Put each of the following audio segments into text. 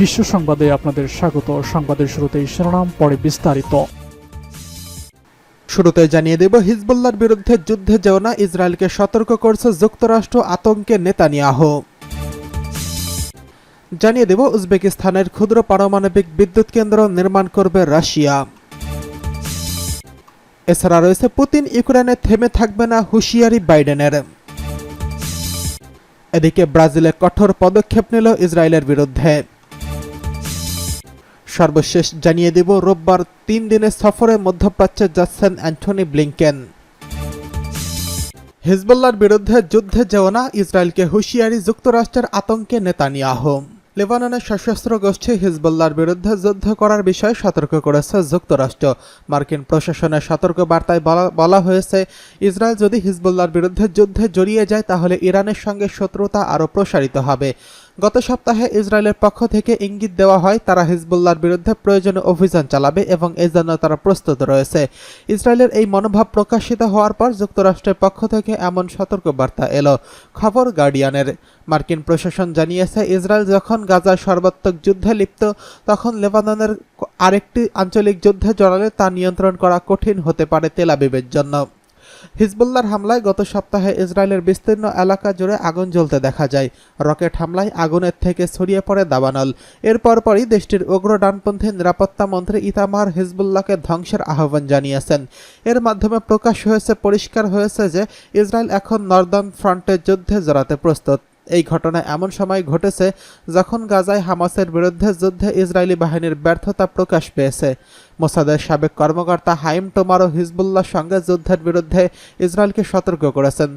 বিশ্ব সংবাদে আপনাদের স্বাগত। সংবাদের শুরুতেই শিরোনাম, পরে বিস্তারিত। শুরুতে জানিয়ে দেব হিজবুল্লার বিরুদ্ধে যুদ্ধে যেও না, ইসরায়েলকে সতর্ক করছে যুক্তরাষ্ট্র আতঙ্কে নেতানিয়াহু। জানিয়ে দেব, উজবেকিস্তানের ক্ষুদ্র পারমাণবিক বিদ্যুৎ কেন্দ্র নির্মাণ করবে রাশিয়া। এছাড়া রয়েছে, পুতিন ইউক্রেনে থেমে থাকবে না হুঁশিয়ারি বাইডেনের। এদিকে ব্রাজিলে কঠোর পদক্ষেপ নিল ইসরায়েলের বিরুদ্ধে। সর্বশেষ জানিয়ে দেব, রোববার তিন দিনের সফরে মধ্যপ্রাচ্যে যাচ্ছেন অ্যান্টনি ব্লিংকেন। হিজবুল্লার বিরুদ্ধে যুদ্ধে যেও না, ইসরায়েলকে হুঁশিয়ারি যুক্তরাষ্ট্রের আতঙ্কে নেতানিয়াহু। লেবাননের সশস্ত্র গোষ্ঠী হিজবুল্লার বিরুদ্ধে যুদ্ধ করার বিষয়ে সতর্ক করেছে যুক্তরাষ্ট্র। মার্কিন প্রশাসনের সতর্ক বার্তায় বলা- হয়েছে, ইসরায়েল যদি হিজবুল্লার বিরুদ্ধে যুদ্ধে জড়িয়ে যায়, তাহলে ইরানের সঙ্গে শত্রুতা আরও প্রসারিত হবে। গত সপ্তাহে ইসরায়েলের পক্ষ থেকে ইঙ্গিত দেওয়া হয়, তারা হিজবুল্লার বিরুদ্ধে প্রয়োজনীয় অভিযান চালাবে এবং এই জন্য তারা প্রস্তুত রয়েছে। ইসরায়েলের এই মনোভাব প্রকাশিত হওয়ার পর যুক্তরাষ্ট্রের পক্ষ থেকে এমন সতর্কবার্তা এলো। খবর গার্ডিয়ানের। মার্কিন প্রশাসন জানিয়েছে, ইসরায়েল যখন গাজার সর্বাত্মক যুদ্ধে লিপ্ত, তখন লেবাননের আরেকটি আঞ্চলিক যুদ্ধে জড়ালে তা নিয়ন্ত্রণ করা কঠিন হতে পারে তেলাবিবের জন্য। হিজবুল্লার হামলায় গত সপ্তাহে ইসরায়েলের বিস্তীর্ণ এলাকা জুড়ে আগুন জ্বলতে দেখা যায়। রকেট হামলায় আগুনের থেকে ছড়িয়ে পড়ে দাবানল। এর পরপরই দেশটির উগ্র ডানপন্থী নিরাপত্তা মন্ত্রী ইতামার হিজবুল্লাহকে ধ্বংসের আহ্বান জানিয়েছেন। এর মাধ্যমে প্রকাশ হয়েছে, পরিষ্কার হয়েছে যে ইসরায়েল এখন নর্দার্ন ফ্রন্টের যুদ্ধে জড়াতে প্রস্তুত। এই ঘটনা এমন সময় ঘটেছে যখন গাজায় হামাসের বিরুদ্ধে যুদ্ধে ইসরায়েলি বাহিনীর ব্যর্থতা প্রকাশ পেয়েছে। মোসাদের সাবেক কর্মকর্তা হাইম টোমারো হিজবুল্লাহর সঙ্গে যুদ্ধের বিরুদ্ধে ইসরায়েলকে সতর্ক করেছেন।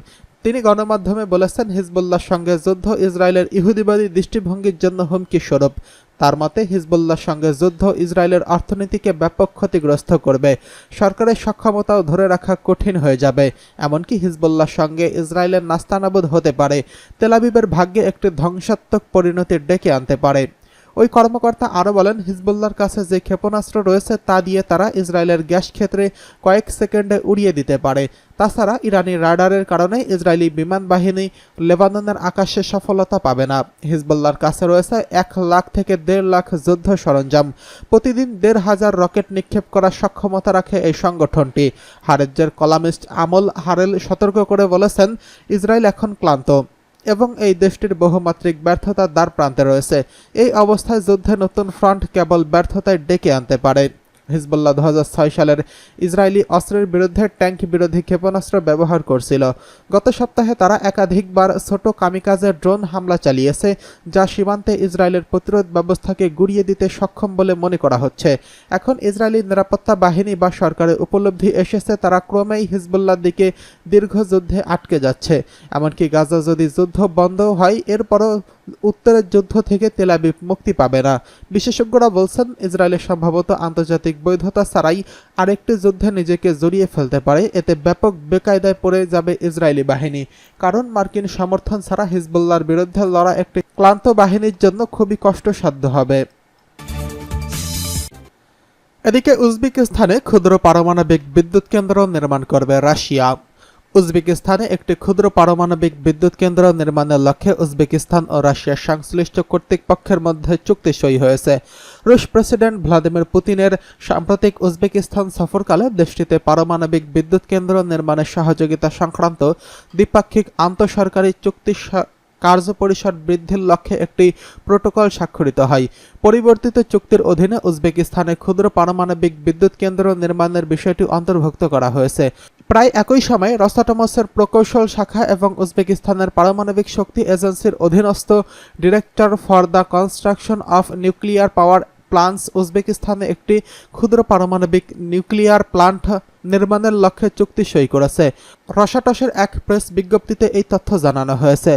তিনি গণমাধ্যমে বলেছেন, হিজবুল্লাহর সঙ্গে যুদ্ধ ইসরায়েলের ইহুদিবাদী দৃষ্টিভঙ্গির জন্য হুমকি স্বরূপ তার মতে, হিজবুল্লাহর সঙ্গে যুদ্ধ ইসরায়েলের অর্থনীতিকে ব্যাপক ক্ষতিগ্রস্ত করবে। সরকারের সক্ষমতাও ধরে রাখা কঠিন হয়ে যাবে। এমনকি হিজবুল্লাহর সঙ্গে ইসরায়েলের নাস্তানাবুদ হতে পারে। তেলাবিবের ভাগ্যে একটি ধ্বংসাত্মক পরিণতির ডেকে আনতে পারে। ওই কর্মকর্তা আরও বলেন, হিজবুল্লাহর কাছে যে ক্ষেপণাস্ত্র রয়েছে তা দিয়ে তারা ইসরায়েলের গ্যাস ক্ষেত্রে কয়েক সেকেন্ডে উড়িয়ে দিতে পারে। তাছাড়া ইরানি রাডারের কারণে ইসরায়েলি বিমান বাহিনী লেবাননের আকাশে সফলতা পাবে না। হিজবুল্লাহর কাছে রয়েছে এক লাখ থেকে দেড় লাখ যুদ্ধ সরঞ্জাম। প্রতিদিন দেড় হাজার রকেট নিক্ষেপ করার সক্ষমতা রাখে এই সংগঠনটি। হারেজ্জের কলামিস্ট আমল হারেল সতর্ক করে বলেছেন, ইসরায়েল এখন ক্লান্ত। এবং এই দেশটির বহুমাত্রিক ব্যর্থতা দ্বার প্রান্তে রয়েছে। এই অবস্থায় যুদ্ধে নতুন ফ্রন্ট কেবল ব্যর্থতায় ডেকে আনতে পারে। হিজবুল্লাহ দু হাজার ছয় সালের ইসরায়েলি অস্ত্রের বিরুদ্ধে ট্যাঙ্ক বিরোধী ক্ষেপণাস্ত্র ব্যবহার করছিল। গত সপ্তাহে তারা একাধিকবার ছোট কামিকাজে ড্রোন হামলা চালিয়েছে, যা সীমান্তে ইসরায়েলের প্রতিরোধ ব্যবস্থাকে গুড়িয়ে দিতে সক্ষম বলে মনে করা হচ্ছে। এখন ইসরায়েলি নিরাপত্তা বাহিনী বা সরকারের উপলব্ধি এসেছে, তারা ক্রমেই হিজবুল্লার দিকে দীর্ঘ যুদ্ধে আটকে যাচ্ছে। এমনকি গাজা যদি যুদ্ধ বন্ধ হয়, এরপরও উত্তরের যুদ্ধ থেকে তেলাবিব মুক্তি পাবে না। বিশেষজ্ঞরা বলছেন ইসরায়েলের সম্ভবত আন্তর্জাতিক বৈধতা ছাড়াই আরেকটি যুদ্ধে নিজেকে জড়িয়ে ফেলতে পারে। এতে ব্যাপক বেকায়দায় পড়ে যাবে ইসরায়েলি বাহিনী। কারণ, মার্কিন সমর্থন ছাড়া হিজবুল্লাহর বিরুদ্ধে লড়া একটি ক্লান্ত বাহিনীর জন্য খুবই কষ্টসাধ্য হবে। এদিকে উজবেকিস্তানে ক্ষুদ্র পারমাণবিক বিদ্যুৎ কেন্দ্র নির্মাণ করবে রাশিয়া। উজবেকিস্তানে একটি ক্ষুদ্র পারমাণবিক বিদ্যুৎ কেন্দ্র নির্মাণের লক্ষ্যে উজবেকিস্তান ও রাশিয়ার সংশ্লিষ্ট কর্তৃপক্ষের মধ্যে চুক্তি সই হয়েছে। রুশ প্রেসিডেন্ট ভ্লাদিমির পুতিনের সাম্প্রতিক উজবেকিস্তান সফরকালে দেশটিতে পারমাণবিক বিদ্যুৎ কেন্দ্র নির্মাণের সহযোগিতা সংক্রান্ত দ্বিপাক্ষিক আন্তঃসরকারি চুক্তি কার্যপরিসর বৃদ্ধির লক্ষ্যে একটি প্রোটোকল স্বাক্ষরিত হয়। পরিবর্তিত চুক্তির অধীনে উজবেকিস্তানে ক্ষুদ্র পারমাণবিক বিদ্যুৎ কেন্দ্র নির্মাণের বিষয়টি অন্তর্ভুক্ত করা হয়েছে। প্রায় একই সময়ে রসাটমসের প্রকৌশল শাখা এবং উজবেকিস্তানের পারমাণবিক শক্তি এজেন্সির অধীনস্থ director for the construction of nuclear power plants উজবেকিস্তানে একটি ক্ষুদ্র পারমাণবিক নিউক্লিয়ার প্লান্ট নির্মাণের লক্ষ্যে চুক্তি সই করেছে। রসাটসের এক প্রেস বিজ্ঞপ্তিতে এই তথ্য জানানো হয়েছে।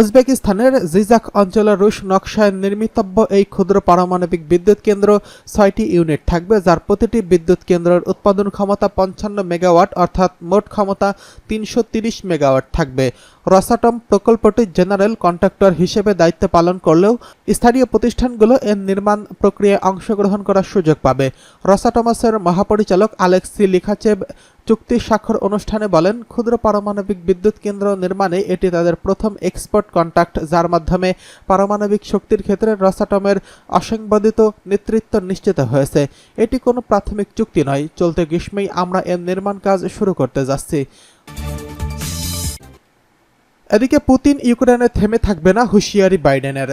উজবেকিস্তানের জিজাক অঞ্চলের রুশ নকশায় নির্মিতব্য এই ক্ষুদ্র পারমাণবিক বিদ্যুৎ কেন্দ্র ছয়টি ইউনিট থাকবে, যার প্রতিটি বিদ্যুৎ কেন্দ্রের উৎপাদন ক্ষমতা পঞ্চান্ন মেগাওয়াট, অর্থাৎ মোট ক্ষমতা তিনশো তিরিশ মেগাওয়াট থাকবে। রসাটম প্রকল্পটির জেনারেল কন্ট্রাক্টর হিসেবে দায়িত্ব পালন করলেও স্থানীয় প্রতিষ্ঠানগুলো এর নির্মাণ প্রক্রিয়ায় অংশগ্রহণ করার সুযোগ পাবে। রসাটমাসের মহাপরিচালক আলেক্সি লিখাচেভ চুক্তি স্বাক্ষর অনুষ্ঠানে বলেন, ক্ষুদ্র পারমাণবিক বিদ্যুৎ কেন্দ্র নির্মাণে এটি তাদের প্রথম এক্সপোর্ট কন্ট্রাক্ট যার মাধ্যমে পারমাণবিক শক্তির ক্ষেত্রে রসাটমের অসংবাদিত নেতৃত্ব নিশ্চিত হয়েছে। এটি কোনো প্রাথমিক চুক্তি নয়। চলতে গ্রীষ্মেই আমরা এর নির্মাণ কাজ শুরু করতে যাচ্ছি। এদিকে পুতিন ইউক্রেনে থেমে থাকবে না হুঁশিয়ারি বাইডেনের।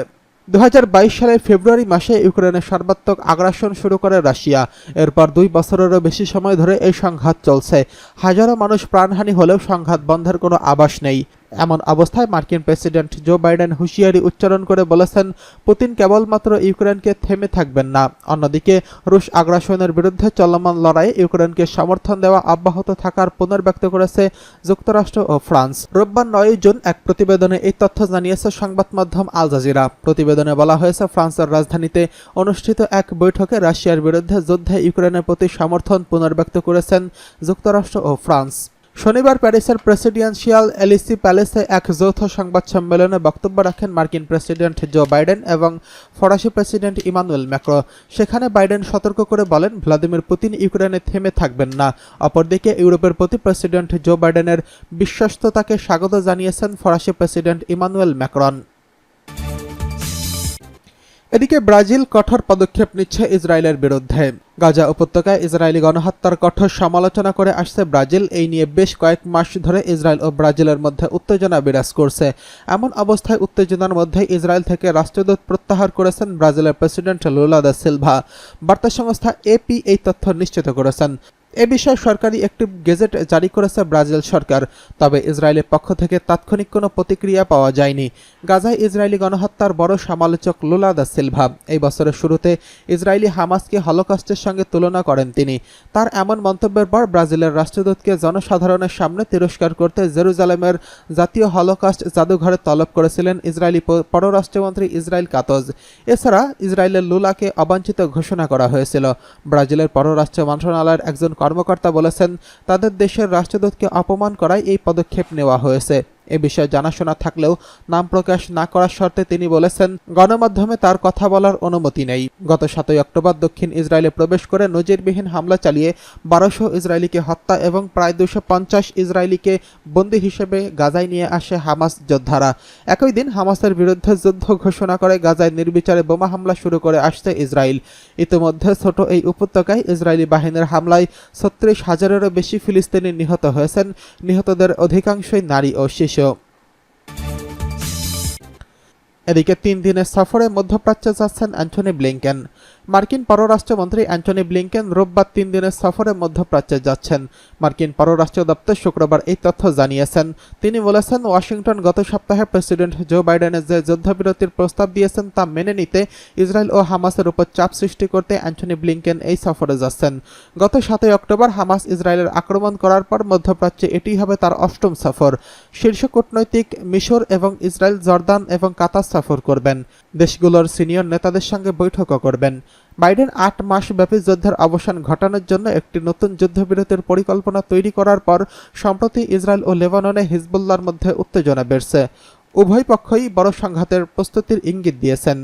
দু হাজার বাইশ সালের ফেব্রুয়ারি মাসে ইউক্রেনের সর্বাত্মক আগ্রাসন শুরু করে রাশিয়া। এরপর দুই বছরেরও বেশি সময় ধরে এই সংঘাত চলছে। হাজারো মানুষ প্রাণহানি হলেও সংঘাত বন্ধের কোনো আবাস নেই। এমন অবস্থায় মার্কিন প্রেসিডেন্ট জো বাইডেন হুঁশিয়ারি উচ্চারণ করে বলেছেন, পুতিন কেবলমাত্র ইউক্রেনকে থেমে থাকবেন না। অন্যদিকে, রুশ আগ্রাসনের বিরুদ্ধে চলমান লড়াইয়ে ইউক্রেনকে সমর্থন দেওয়া অব্যাহত থাকার পুনর্ব্যক্ত করেছে যুক্তরাষ্ট্র ও ফ্রান্স। রোববার নয় জুন এক প্রতিবেদনে এই তথ্য জানিয়েছে সংবাদ মাধ্যম আল জাজিরা। প্রতিবেদনে বলা হয়েছে, ফ্রান্সের রাজধানীতে অনুষ্ঠিত এক বৈঠকে রাশিয়ার বিরুদ্ধে যুদ্ধে ইউক্রেনের প্রতি সমর্থন পুনর্ব্যক্ত করেছেন যুক্তরাষ্ট্র ও ফ্রান্স। শনিবার প্যারিসের প্রেসিডেন্সিয়াল এলিসি প্যালেসে এক যৌথ সংবাদ সম্মেলনে বক্তব্য রাখেন মার্কিন প্রেসিডেন্ট জো বাইডেন এবং ফরাসি প্রেসিডেন্ট ইমানুয়েল ম্যাক্রো। সেখানে বাইডেন সতর্ক করে বলেন, ভ্লাদিমির পুতিন ইউক্রেনে থেমে থাকবেন না। অপরদিকে, ইউরোপের প্রতি প্রেসিডেন্ট জো বাইডেনের বিশ্বস্ততাকে স্বাগত জানিয়েছেন ফরাসি প্রেসিডেন্ট ইমানুয়েল ম্যাক্রন। এদিকে ব্রাজিল কঠোর পদক্ষেপ নিচ্ছে ইসরায়েলের বিরুদ্ধে। গাজা উপত্যকায় ইসরায়েলি গণহত্যার কঠোর সমালোচনা করে আসছে ব্রাজিল। এই নিয়ে বেশ কয়েক মাস ধরে ইসরায়েল ও ব্রাজিলের মধ্যে উত্তেজনা বিরাজ করছে। এমন অবস্থায় উত্তেজনার মধ্যে ইসরায়েল থেকে রাষ্ট্রদূত প্রত্যাহার করেছেন ব্রাজিলের প্রেসিডেন্ট লুলা দা সিলভা। বার্তা সংস্থা এপি এই তথ্য নিশ্চিত করেছেন। এ বিষয়ে সরকারি একটি গেজেট জারি করেছে ব্রাজিল সরকার, তবে ইসরায়েলের পক্ষ থেকে তাৎক্ষণিক কোনো প্রতিক্রিয়া পাওয়া যায়নি। গাজায় ইসরায়েলি গণহত্যার বড় সমালোচক লুলা দা সিলভা। এই বছরের শুরুতে ইসরায়েলি হামাসকে হলোকস্টের সঙ্গে তুলনা করেন তিনি। তার এমন মন্তব্যের পর ব্রাজিলের রাষ্ট্রদূতকে জনসাধারণের সামনে তিরস্কার করতে জেরুজালেমের জাতীয় হলোকাস্ট জাদুঘরে তলব করেছিলেন ইসরায়েলি পররাষ্ট্রমন্ত্রী ইসরায়েল কাতজ। এছাড়া ইসরায়েলের লুলাকে অবাঞ্ছিত ঘোষণা করা হয়েছিল। ব্রাজিলের পররাষ্ট্র মন্ত্রণালয়ের একজন কর্মকর্তা বলেছেন তাদের দেশের রাষ্ট্রদূতকে অপমান করায় এই পদক্ষেপ নেওয়া হয়েছে। এ বিষয়ে জানাশোনা থাকলেও নাম প্রকাশ না করার শর্তে তিনি বলেছেন, গণমাধ্যমে তার কথা বলার অনুমতি নেই। গত সাতই অক্টোবর দক্ষিণ ইসরায়েলে প্রবেশ করে নজিরবিহীন হামলা চালিয়ে বারোশো ইসরায়েলিকে হত্যা এবং প্রায় দুশো পঞ্চাশ ইসরায়েলিকে বন্দী হিসেবে গাজায় নিয়ে আসে হামাস যোদ্ধারা। একই দিন হামাসের বিরুদ্ধে যুদ্ধ ঘোষণা করে গাজায় নির্বিচারে বোমা হামলা শুরু করে আসছে ইসরায়েল। ইতিমধ্যে ছোট এই উপত্যকায় ইসরায়েলি বাহিনীর হামলায় ছত্রিশ হাজারেরও বেশি ফিলিস্তিনি নিহত হয়েছেন। নিহতদের অধিকাংশই নারী ও শিশু। এদিকে তিন দিনের সফরে মধ্যপ্রাচ্যে যাচ্ছেন অ্যান্টনি ব্লিংকেন। মার্কিন পররাষ্ট্রমন্ত্রী অ্যান্টনি ব্লিংকেন রোববার তিন দিনের সফরে মধ্যপ্রাচ্যে যাচ্ছেন। মার্কিন পররাষ্ট্র দপ্তর শুক্রবার এই তথ্য জানিয়েছেন। তিনি বলেছেন, ওয়াশিংটন গত সপ্তাহে প্রেসিডেন্ট জো বাইডেনের যে যুদ্ধবিরতির প্রস্তাব দিয়েছেন তা মেনে নিতে ইসরায়েল ও হামাসের উপর চাপ সৃষ্টি করতে অ্যান্টনি ব্লিংকেন এই সফরে যাচ্ছেন। গত সাতই অক্টোবর হামাস ইসরায়েলের আক্রমণ করার পর মধ্যপ্রাচ্যে এটি হবে তার অষ্টম সফর। শীর্ষ কূটনৈতিক মিশর এবং ইসরায়েল, জর্দান এবং কাতার সফর করবেন। দেশগুলোর সিনিয়র নেতাদের সঙ্গে বৈঠকও করবেন। বাইডেন আট মাস ব্যাপী যুদ্ধের অবসান ঘটানোর জন্য একটি নতুন যুদ্ধবিরতির পরিকল্পনা তৈরি করার পর সম্প্রতি ইসরায়েল ও লেবাননে হিজবুল্লার মধ্যে উত্তেজনা বেড়েছে। উভয় পক্ষই বড় সংঘাতের প্রস্তুতির ইঙ্গিত দিয়েছেন।